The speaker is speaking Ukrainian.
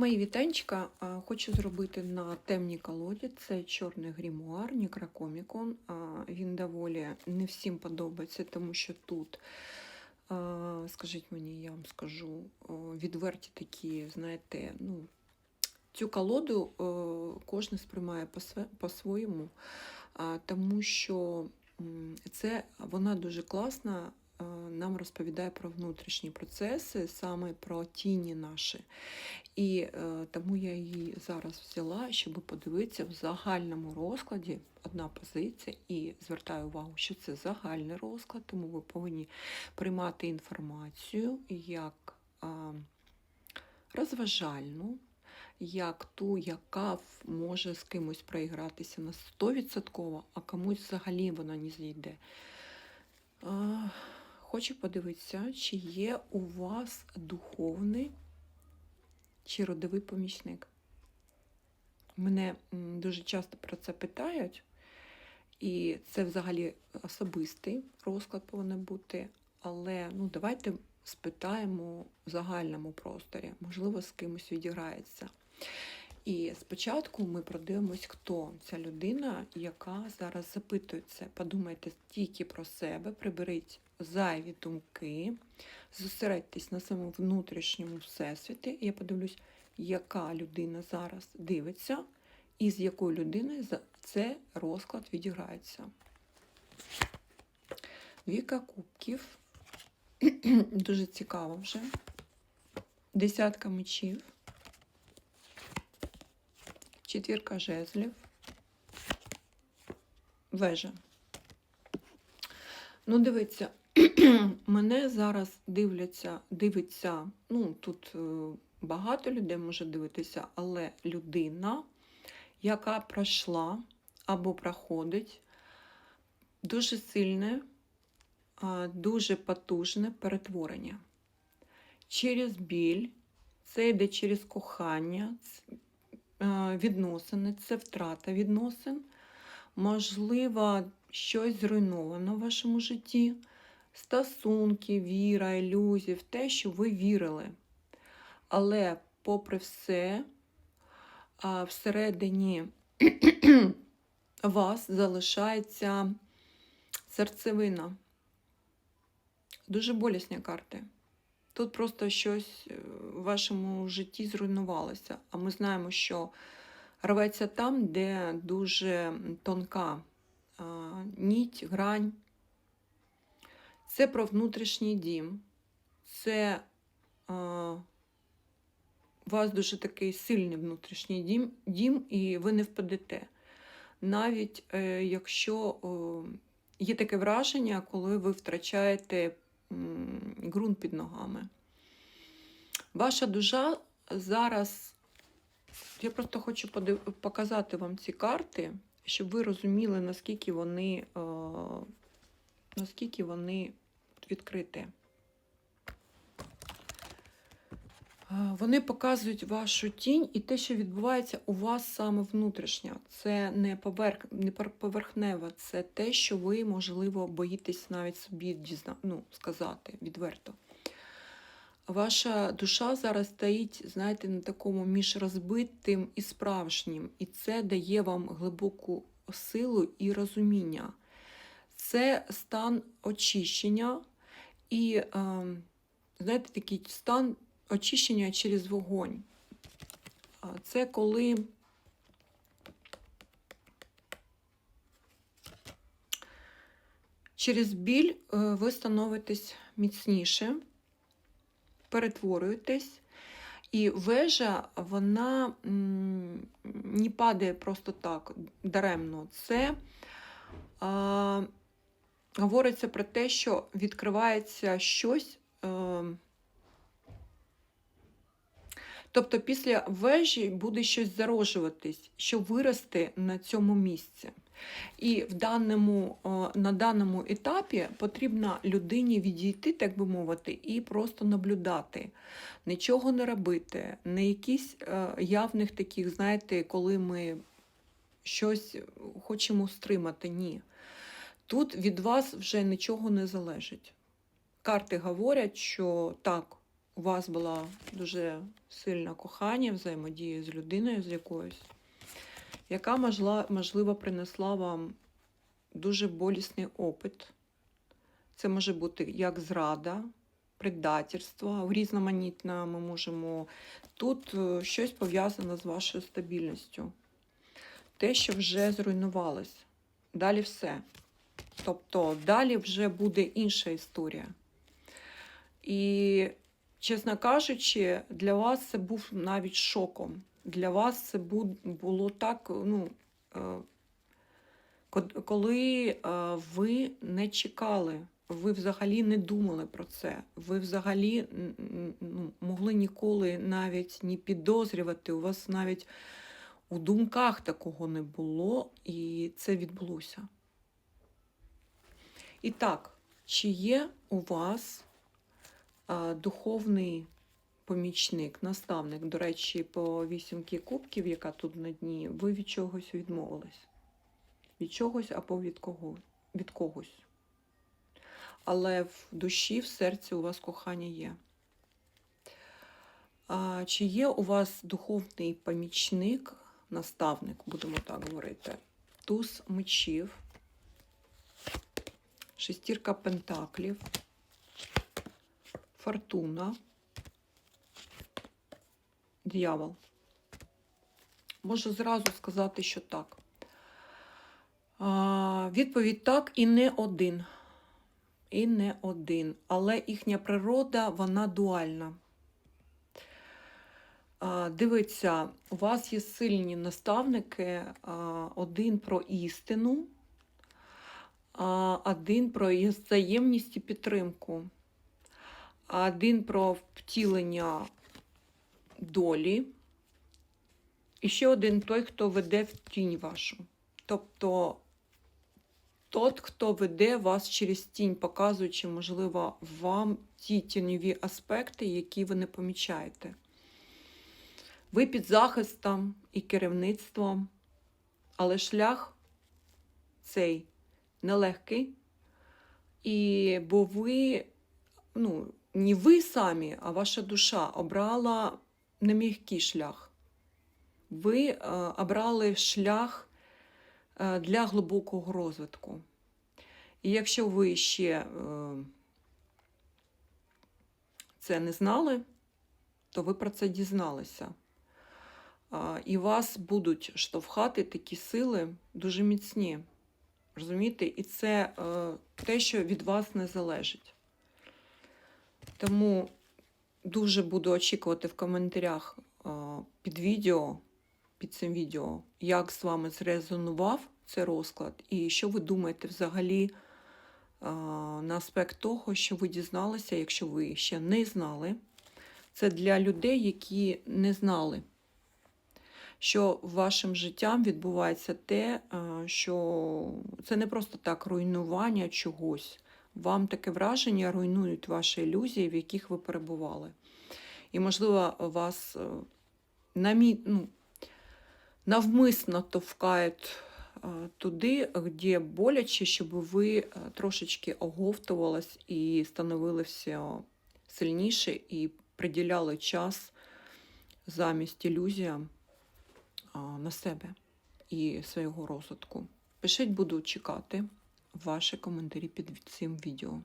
Мої вітанчика хочу зробити на темній колоді. Це чорний грімуар, Некрокомікон. Він доволі не всім подобається, тому що тут, скажіть мені, я вам скажу, відверті такі, знаєте, ну, цю колоду кожен сприймає по-своєму, тому що це вона дуже класна. Е, Нам розповідає про внутрішні процеси, саме про тіні наші. І е, тому я її зараз взяла, щоб подивитися в загальному розкладі одна позиція, і звертаю увагу, що це загальний розклад, тому ви повинні приймати інформацію як е, розважальну, як ту, яка може з кимось проігратися на 100%, а комусь взагалі вона не зійде. Хочу подивитися, чи є у вас духовний чи родовий помічник. Мене дуже часто про це питають, і це взагалі особистий розклад повинен бути. Але ну, давайте спитаємо в загальному просторі, можливо, з кимось відіграється. І спочатку ми продивимось, хто ця людина, яка зараз запитує це. Подумайте тільки про себе, приберіть зайві думки, зосередьтесь на своєму внутрішньому всесвіті. Я подивлюсь, яка людина зараз дивиться, і з якою людиною це розклад відіграється. Віка кубків. Дуже цікаво вже. Десятка мечів. Четвірка жезлів. Вежа. Ну, дивіться, мене зараз дивляться, дивиться, ну, тут е, багато людей може дивитися, але людина, яка пройшла або проходить дуже сильне, дуже потужне перетворення. Через біль, це йде через кохання, відносини, це втрата відносин. Можливо, щось зруйновано в вашому житті, стосунки, віра, ілюзії, в те, що ви вірили. Але, попри все, всередині вас залишається серцевина. Дуже болісні карти. Тут просто щось е, в вашому житті зруйнувалося. А ми знаємо, що рветься там, де дуже тонка ніть, грань. Це про внутрішній дім. Це у вас дуже такий сильний внутрішній дім, дім і ви не впадете. Навіть е, якщо є таке враження, коли ви втрачаєте ґрунт під ногами. Ваша душа зараз я просто хочу подив... показати вам ці карти, щоб ви розуміли, наскільки вони, е... наскільки вони відкриті. Е, Вони показують вашу тінь і те, що відбувається у вас саме внутрішньо. Це не, поверх... не поверхнево, це те, що ви, можливо, боїтесь навіть собі дізна... ну, сказати відверто. Ваша душа зараз стоїть, знаєте, на такому між розбитим і справжнім, і це дає вам глибоку силу і розуміння. Це стан очищення і, е, знаєте, такий стан очищення через вогонь. Це коли через біль е, ви становитесь міцніше перетворюєтесь. І вежа, вона не падає просто так даремно. Це а, говориться про те, що відкривається щось. Е, тобто після вежі буде щось зароджуватись, що виросте на цьому місці. І в даному, на даному етапі потрібно людині відійти, так би мовити, і просто наблюдати, нічого не робити, не якісь е, явних таких, знаєте, коли ми щось хочемо стримати. Ні. Тут від вас вже нічого не залежить. Карти говорять, що так, у вас була дуже сильна кохання, взаємодія з людиною з якоюсь, яка, можливо, принесла вам дуже болісний опит. Це може бути як зрада, предательство, різноманітно ми можемо. Тут е, щось пов'язане з вашою стабільністю. Те, що вже зруйнувалось. Далі все. Тобто далі вже буде інша історія. І, чесно кажучи, для вас це був навіть шоком. Для вас це було так, ну, е, коли е, ви не чекали, ви взагалі не думали про це. Ви взагалі ну, могли ніколи навіть не підозрювати. У вас навіть у думках такого не було, і це відбулося. І так, чи є у вас духовний помічник, наставник, до речі, по вісімки кубків, яка тут на дні, ви від чогось відмовились? Від чогось або від кого? Від когось. Але в душі, в серці у вас кохання є. А, чи є у вас духовний помічник, наставник, будемо так говорити, туз мечів, шестірка пентаклів, фортуна, дьявол. Можу зразу сказати, що так. Відповідь так і не один. І не один. Але їхня природа, вона дуальна. А, Дивіться, у вас є сильні наставники, один про істину, один про взаємність і підтримку, один про втілення долі, і ще один той, хто веде в тінь вашу. Тобто тот, хто веде вас через тінь, показуючи, можливо, вам ті тіньові аспекти, які ви не помічаєте. Ви під захистом і керівництвом, але шлях цей нелегкий. І бо ви, ну, не ви самі, а ваша душа обрала нем'який шлях. Ви е, обрали шлях е, для глибокого розвитку. І якщо ви ще е, це не знали, то ви про це дізналися. І вас будуть штовхати такі сили дуже міцні. Розумієте? І це е, те, що від вас не залежить. Тому дуже буду очікувати в коментарях е, під відео, під цим відео, як з вами зрезонував цей розклад, і що ви думаєте взагалі е, на аспект того, що ви дізналися, якщо ви ще не знали. Це для людей, які не знали, що вашим життям відбувається те, е, що це не просто так руйнування чогось. Вам таке враження руйнують ваші ілюзії, в яких ви перебували. І, можливо, вас е, намі... ну, навмисно товкають е, туди, де боляче, щоб ви е, трошечки оговтувались і становилися сильніше і приділяли час замість ілюзіям на себе і свого розвитку. Пишіть, буду чекати ваші коментарі під цим відео.